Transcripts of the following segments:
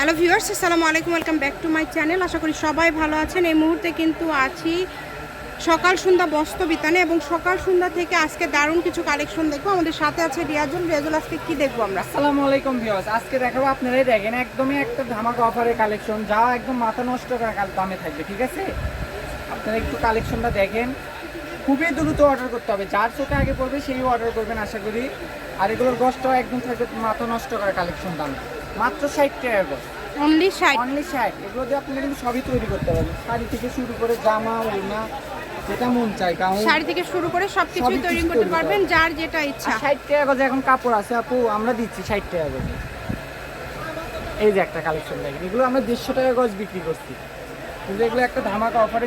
Hello viewers, আসসালামু আলাইকুম, welcome back to my channel. আশা করি সবাই ভালো আছেন। এই মুহূর্তে কিন্তু আছি সকাল সন্ধ্যা বস্ত্র বিতানে এবং সকাল সন্ধ্যা থেকে আজকে দারুণ কিছু কালেকশন দেখব। আমাদের সাথে আছে রিয়াজুল। রিয়াজুল, আজকে কি দেখব আমরা? আসসালামু আলাইকুম ভিউয়ার্স, আজকে দেখাবো আপনারাই দেখেন, একদমই একটা ধামাকা অফারের কালেকশন, যা একদম মাথা নষ্ট করা কাল দামে থাকবে, ঠিক আছে? আপনারা একটু কালেকশনটা দেখেন। খুবই দ্রুত অর্ডার করতে হবে, যার চোখে আগে পড়বে, সেই অর্ডার করবেন, আশা করি। আর এগুলোর গসটাও একদম থাকবে মাথা নষ্ট করা কালেকশন দাম। মাত্র ষাট টাকা গস অনলি ষাট? অনলি ষাট। এগুলো দিয়ে আপনারা কিন্তু সবই তৈরি করতে পারবেন। শাড়ি থেকে শুরু করে জামা ওড়না যেটা মন চাই গাউন শাড়ি থেকে শুরু করে সব সবই তৈরি করতে পারবেন যার যেটা ইচ্ছা। ষাট টাকা গজে এখন কাপড় আছে আপু আমরা দিচ্ছি ষাট টাকা গজে। এই যে একটা কালেকশন দেখেন এগুলো আমরা দেড়শো টাকা গজ বিক্রি করছি। কিন্তু এগুলো একটা ধামাকা অফারে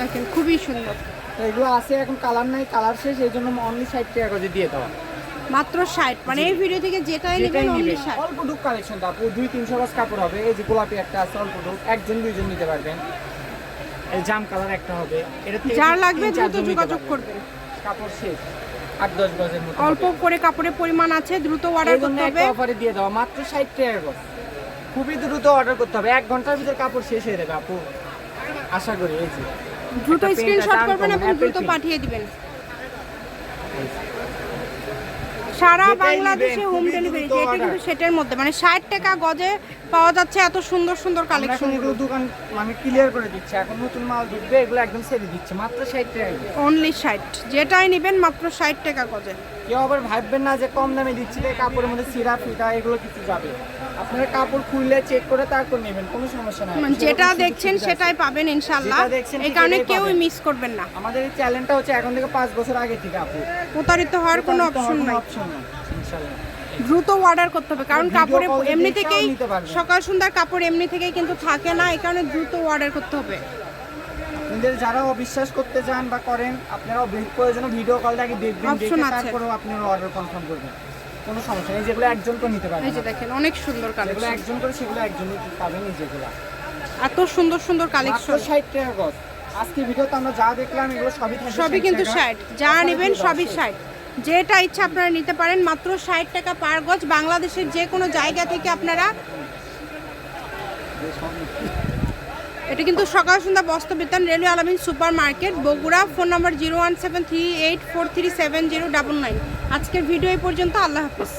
দেখেন খুবই সুন্দর। তো এগুলো আছে এখন কালার নাই কালার শেষ এই জন্য অনলি ষাট টাকা গজে দিয়ে দেওয়া। মাত্র ষাট। মানে এই ভিডিও থেকে যেটাই নেবেন অনলি নিবেন। ষাট। অল্প ডুক কালেকশন আপু দুই তিনশো গজ কাপড় হবে। এই যে গোলাপি একটা আছে অল্প ডুক একজন দুইজন নিতে পারবেন। এই জাম কালার একটা হবে। এটা যার লাগবে দ্রুত যোগাযোগ। করবেন। কাপড় শেষ। আট দশ গজের মতো অল্প করে কাপড়ের পরিমাণ আছে দ্রুত অর্ডার করতে হবে। অফারে দিয়ে দেওয়া মাত্র ষাট টাকা গজ। খুবই দ্রুত অর্ডার করতে হবে। এক ঘণ্টার ভিতরে কাপড় শেষ হয়ে যাবে আপু। আশা করি এই যে। দ্রুত স্ক্রিনশট করবেন এবং দ্রুত পাঠিয়ে দিবেন। সারা বাংলাদেশে হোম ডেলিভারি এটা কিন্তু। সেটের মধ্যে। মানে ষাট টাকা গজে পাওয়া যাচ্ছে এত সুন্দর সুন্দর কালেকশন এগুলো দোকান মানে ক্লিয়ার করে দিচ্ছে। এখন নতুন মাল ঢুকবে এগুলো একদম ছেড়ে দিচ্ছে। মাত্র ষাট টাকা অনলি ষাট। যেটাই নেবেন মাত্র ষাট টাকা গজে। কেউ আবার ভাববেন না যে কম দামে দিচ্ছি কাপড়ের মধ্যে সিরা ফিতা এগুলো কিছু যাবে। আপনারা কাপড় খুললে চেক করে তারপর নেবেন কোনো সমস্যা নাই। মানে যেটা দেখছেন সেটাই পাবেন দেখছেন এই কারণে কেউই মিস করবেন না। আমাদের এই চ্যালেঞ্জটা হচ্ছে এখন থেকে পাঁচ বছর আগে থেকে আপু প্রতারিত হওয়ার কোনো অপশন নাই। দ্রুত অর্ডার করতে হবে কারণ কাপড়ে এমনি থেকেই। সকাল সন্ধ্যার কাপড় এমনি থেকেই কিন্তু থাকে না এই কারণে দ্রুত অর্ডার করতে হবে। আপনাদের যারা অবিশ্বাস করতে চান বা করেন আপনারা প্রয়োজনে ভিডিও কল দেখে দেখবেন। তারপরেও আপনারা অর্ডার কনফার্ম করবেন। কোনো সমস্যা নেই যেগুলো একজন করে নিতে পারবেন এই যে দেখেন অনেক সুন্দর যেগুলো কালেকশন একজন করে সেগুলো একজনই পাবেন এই যেগুলো। এত সুন্দর সুন্দর কালেকশন ষাট টাকা গজ আজকে ভিডিওতে আমরা যা দেখলাম এগুলো সবই সবই কিন্তু টাকা। ষাট। যা নেবেন সবই দাও, ষাট। যেটা ইচ্ছা আপনারা নিতে পারেন, মাত্র ষাট টাকা পার গজ। বাংলাদেশের যে কোনো জায়গা থেকে আপনারা এটা কিন্তু সকাল সন্ধ্যা বস্ত্র বিতান railway Alamin super market Bogura, phone number zero one seven three eight four three seven zero double nine. আজকের ভিডিও এই পর্যন্ত, আল্লাহ হাফিজ।